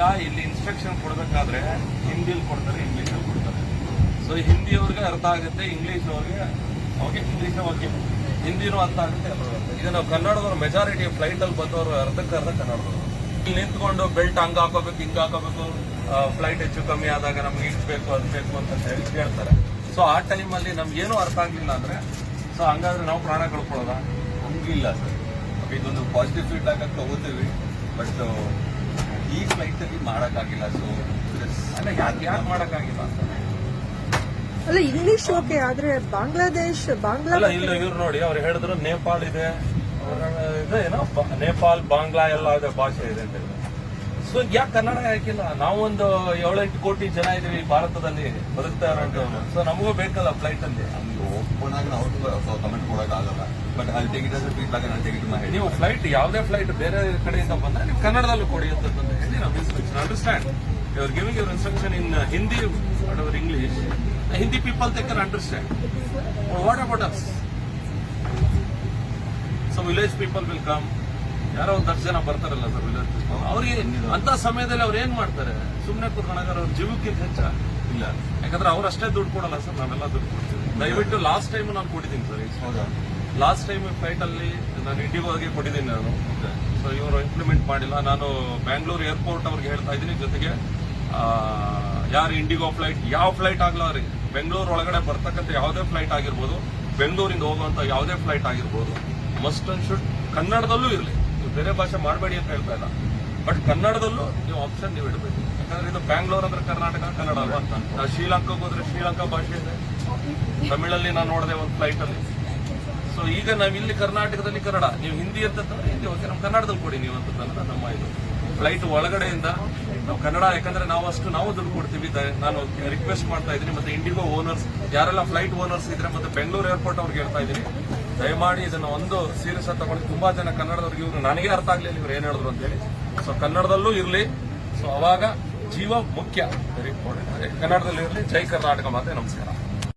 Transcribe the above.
ಈಗ ಇಲ್ಲಿ ಇನ್ಸ್ಟ್ರಕ್ಷನ್ ಕೊಡಬೇಕಾದ್ರೆ ಹಿಂದಿಲಿ ಕೊಡ್ತಾರೆ ಇಂಗ್ಲೀಷಲ್ಲಿ ಕೊಡ್ತಾರೆ. ಸೊ ಹಿಂದಿಯವ್ರಿಗೆ ಅರ್ಥ ಆಗುತ್ತೆ ಇಂಗ್ಲೀಷ್ ಅವ್ರಿಗೆ ಓಕೆ ಇಂಗ್ಲೀಷ್ ಓಕೆ ಹಿಂದಿನೂ ಅರ್ಥ ಆಗುತ್ತೆ ಅರ್ಥ. ಈಗ ನಾವು ಕನ್ನಡದವ್ರು ಮೆಜಾರಿಟಿ ಫ್ಲೈಟ್ ಅಲ್ಲಿ ಬಂದವರು ಅರ್ಧಕ್ಕೆ ಅರ್ಧ ಕನ್ನಡದವರು. ಇಲ್ಲಿ ನಿಂತ್ಕೊಂಡು ಬೆಲ್ಟ್ ಹಂಗೆ ಹಾಕೋಬೇಕು, ಹಿಂಗೆ ಹಾಕೋಬೇಕು ಫ್ಲೈಟ್ ಹೆಚ್ಚು ಕಮ್ಮಿ ಆದಾಗ ನಮ್ಗೆ ಇಷ್ಟು ಬೇಕು, ಅದು ಬೇಕು ಅಂತ ಹೇಳಿ ಕೇಳ್ತಾರೆ. ಸೊ ಆ ಟೈಮಲ್ಲಿ ನಮ್ಗೇನು ಅರ್ಥ ಆಗಿಲ್ಲ ಅಂದ್ರೆ ಸೊ ಹಂಗಾದ್ರೆ ನಾವು ಪ್ರಾಣ ಕಳ್ಕೊಳ್ಳೋದ? ಹಂಗಿಲ್ಲ ಸರ್. ಇದೊಂದು ಪಾಸಿಟಿವ್ ಫೀಡ್ಬ್ಯಾಕ್ ಅಂತ ತಗೋತೀವಿ ಬಟ್ ಈ ಫ್ಲೈಟ್ ಅಲ್ಲಿ ಮಾಡೋಕ್ಕಾಗಿಲ್ಲ ಸೊ ಅಲ್ಲ ಯಾಕೆ ಯಾಕೆ ಮಾಡೋಕ್ಕಾಗಿಲ್ಲ? ಅಂತ ಅಲ್ಲ ಇಂಗ್ಲಿಷ್ ಓಕೆ ಆದ್ರೆ ಬಾಂಗ್ಲಾದೇಶ್ ಬಾಂಗ್ಲಾ ಅಲ್ಲ ಇಲ್ಲ ಇವ್ರು ನೋಡಿ ಅವ್ರು ಹೇಳಿದ್ರು ನೇಪಾಳ ಇದೆ. ಅವ್ರ ಇದೆ ಏನೋ ಬ- ನೇಪಾಲ್ ಬಾಂಗ್ಲಾ ಎಲ್ಲ ಇದೆ ಭಾಷೆ ಇದೆ ಅಂತ ಹೇಳಿದ್ರು. ಸೊ ಯಾಕೆ ಕನ್ನಡ ಯಾಕಿಲ್ಲ ನಾವೊಂದು ಏಳೆಂಟು ಕೋಟಿ ಜನ ಇದೀವಿ ಭಾರತದಲ್ಲಿ ಬದುಕ್ತಾ ಇರೋ ಸೊ ನಮಗೂ ಬೇಕಲ್ಲ ಫ್ಲೈಟ್ ಅಲ್ಲಿ? ಬಟ್ ಅಲ್ಲಿ ತೆಗಿದ ಫೀಡ್ಬ್ಯಾಕ್ ನಾನು ತೆಗಿದು ಮಾಡಿ ನೀವು ಫ್ಲೈಟ್ ಯಾವುದೇ ಫ್ಲೈಟ್ ಬೇರೆ ಕಡೆಯಿಂದ ಬಂದ್ರೆ ನೀವು ಕನ್ನಡದಲ್ಲೂ ಕೊಡಿ ಅಂತ ಹೇಳಿ ನಾವು ಇನ್ಸ್ಟ್ರಕ್ಷನ್ ಅಂಡರ್ಸ್ಟ್ಯಾಂಡ್ ಇವ್ರು giving your instruction in Hindi our English Hindi people they can understand what about us so village people will come ಯಾರೋ ಒಂದು ಹತ್ತು ಜನ ಬರ್ತಾರಲ್ಲ ಸರ್ ವಿಲೇಜ್ ಪೀಪಲ್ ಅವ್ರಿಗೆ ಅಂತ ಸಮಯದಲ್ಲಿ ಅವ್ರು ಏನ್ ಮಾಡ್ತಾರೆ? ಸುಮ್ನೆ ಕೂತ್ಕೊಂಡಾಗ ಅವ್ರ ಜೀವಕ್ಕಿಂತ ಹೆಚ್ಚ. ಇಲ್ಲ. ಯಾಕಂದ್ರೆ ಅವ್ರು ಅಷ್ಟೇ ದುಡ್ಡು ಕೊಡಲ್ಲ ಸರ್ ನಾವೆಲ್ಲ ದುಡ್ಡು ಕೊಡ್ತೀವಿ. ದಯವಿಟ್ಟು ಲಾಸ್ಟ್ ಟೈಮ್ ನಾನು ಕೊಟ್ಟಿದ್ದೀನಿ ಸರ್ ಹೌದಾ? ಲಾಸ್ಟ್ ಟೈಮ್ ಫ್ಲೈಟ್ ಅಲ್ಲಿ ನಾನು ಇಂಡಿಗೋಗೆ ಕೊಟ್ಟಿದ್ದೀನಿ ನಾನು. ಸೊ ಇವರು ಇಂಪ್ಲಿಮೆಂಟ್ ಮಾಡಿಲ್ಲ. ನಾನು ಬ್ಯಾಂಗ್ಳೂರ್ ಏರ್ಪೋರ್ಟ್ ಅವ್ರಿಗೆ ಹೇಳ್ತಾ ಇದ್ದೀನಿ ಜೊತೆಗೆ ಯಾರು ಇಂಡಿಗೋ ಫ್ಲೈಟ್ ಯಾವ ಫ್ಲೈಟ್ ಆಗಲ್ಲ ರೀ? ಬೆಂಗಳೂರು ಒಳಗಡೆ ಬರ್ತಕ್ಕಂಥ ಯಾವುದೇ ಫ್ಲೈಟ್ ಆಗಿರ್ಬೋದು ಬೆಂಗಳೂರಿಂದ ಹೋಗುವಂಥ ಯಾವುದೇ ಫ್ಲೈಟ್ ಆಗಿರ್ಬೋದು ಮಸ್ಟ್ ಅಂಡ್ ಶುಡ್ ಕನ್ನಡದಲ್ಲೂ ಇರಲಿ. ನೀವು ಬೇರೆ ಭಾಷೆ ಮಾಡಬೇಡಿ ಅಂತ ಹೇಳ್ತಾ ಇಲ್ಲ. ಬಟ್ ಕನ್ನಡದಲ್ಲೂ ನೀವು ಆಪ್ಷನ್ ನೀವು ಇಡಬೇಕು. ಯಾಕಂದ್ರೆ ಇದು ಬ್ಯಾಂಗ್ಳೂರ್ ಅಂದ್ರೆ ಕರ್ನಾಟಕ ಕನ್ನಡ ಅಲ್ವಾ? ಶ್ರೀಲಂಕಾಗೆ ಹೋದ್ರೆ ಶ್ರೀಲಂಕಾ ಭಾಷೆ ಇದೆ. ತಮಿಳಲ್ಲಿ ನಾನು ನೋಡಿದೆ ಒಂದು ಫ್ಲೈಟ್ ಅಲ್ಲಿ. ಸೊ ಈಗ ನಾವಿಲ್ಲಿ ಕರ್ನಾಟಕದಲ್ಲಿ ಕನ್ನಡ, ನೀವು ಹಿಂದಿ ಅಂತ ಹಿಂದಿ ಓಕೆ ನಮ್ಮ ಕನ್ನಡದಲ್ಲಿ ಕೊಡಿ ನೀವು ಅಂತ ನಮ್ಮ ಇದು ಫ್ಲೈಟ್ ಒಳಗಡೆಯಿಂದ ನಾವು ಕನ್ನಡ, ಯಾಕಂದ್ರೆ ನಾವು ಅಷ್ಟು ನಾವು ದುಡ್ಡು ಕೊಡ್ತೀವಿ. ನಾನು ರಿಕ್ವೆಸ್ಟ್ ಮಾಡ್ತಾ ಇದ್ದೀನಿ. ಮತ್ತೆ ಇಂಡಿಗೋ ಓನರ್ಸ್ ಯಾರೆಲ್ಲ ಫ್ಲೈಟ್ ಓನರ್ಸ್ ಇದ್ರೆ ಮತ್ತೆ ಬೆಂಗಳೂರು ಏರ್ಪೋರ್ಟ್ ಅವ್ರಿಗೆ ಹೇಳ್ತಾ ಇದ್ದೀನಿ. ದಯಮಾಡಿ ಇದನ್ನ ಒಂದು ಸೀರಿಯಸ್ ಆಗಿ ತಗೊಳ್ಳಿ ತುಂಬಾ ಜನ ಕನ್ನಡದವ್ರಿಗೆ ಇವರು ನನಗೆ ಅರ್ಥ ಆಗ್ಲಿಲ್ಲ ಇವ್ರು ಏನ್ ಹೇಳಿದ್ರು ಅಂತ ಹೇಳಿ. ಸೊ ಕನ್ನಡದಲ್ಲೂ ಇರಲಿ. ಸೊ ಅವಾಗ ಜೀವ ಮುಖ್ಯ. ವೆರಿ ಇಂಪಾರ್ಟೆಂಟ್ ಕನ್ನಡದಲ್ಲಿ ಇರಲಿ. ಜೈ ಕರ್ನಾಟಕ ಮಾತೆ. ನಮಸ್ಕಾರ.